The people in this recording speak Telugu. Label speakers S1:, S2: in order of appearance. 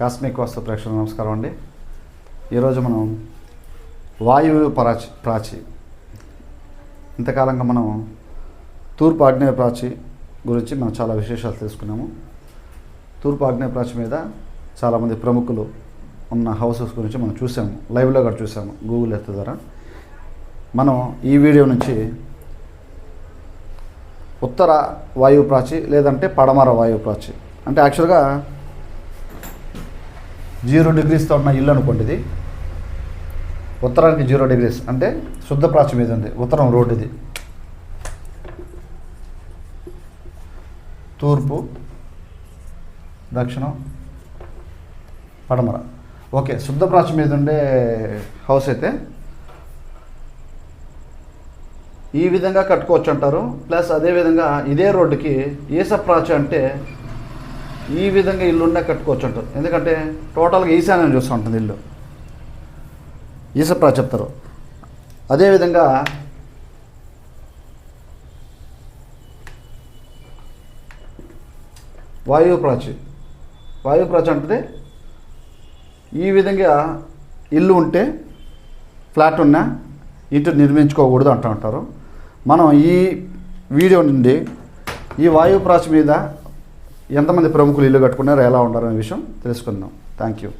S1: కాస్మిక్ వాస్తు ప్రేక్షకులకు నమస్కారం అండి. ఈరోజు మనం వాయువు ప్రాచి ప్రాచి. ఇంతకాలంగా మనం తూర్పు ఆగ్నేయ ప్రాచి గురించి మనం చాలా విశేషాలు తెలుసుకున్నాము. తూర్పు ఆగ్నేయ ప్రాచి మీద చాలామంది ప్రముఖులు ఉన్న హౌసెస్ గురించి మనం చూసాము. లైవ్లో కూడా చూసాము గూగుల్ ఎర్త్ ద్వారా. మనం ఈ వీడియో నుంచి ఉత్తర వాయువు ప్రాచి లేదంటే పడమర వాయువు ప్రాచి. అంటే యాక్చువల్గా జీరో డిగ్రీస్తో ఉన్న ఇల్లు అనుకోండి ఇది ఉత్తరానికి జీరో డిగ్రీస్ అంటే శుద్ధ ప్రాచ్యం మీద ఉంది? ఉత్తరం రోడ్ ఇది తూర్పు దక్షిణం పడమర. ఓకే శుద్ధ ప్రాచ్యం మీద ఉండే హౌస్ అయితే ఈ విధంగా కట్టుకోవచ్చు అంటారు ప్లస్ అదేవిధంగా ఇదే రోడ్డుకి ఈసప్రాచి అంటే ఈ విధంగా ఇల్లున్నా కట్టుకోవచ్చు అంటారు. ఎందుకంటే టోటల్గా ఈశాన్యం చూస్తూ ఉంటుంది ఇల్లు. ఈసప్రాచి చెప్తారు. అదేవిధంగా వాయుప్రాచి వాయుప్రాచి అంటే ఈ విధంగా ఇల్లు ఉంటే ఫ్లాట్ ఉన్నా ఇంటి నిర్మించుకోకూడదు అంటూ ఉంటారు. మనం ఈ వీడియో నుండి ఈ వాయుప్రాచి మీద ఎంతమంది ప్రముఖులు ఇల్లు కట్టుకున్నారో ఎలా ఉండాలనే విషయం తెలుసుకుందాం. Thank you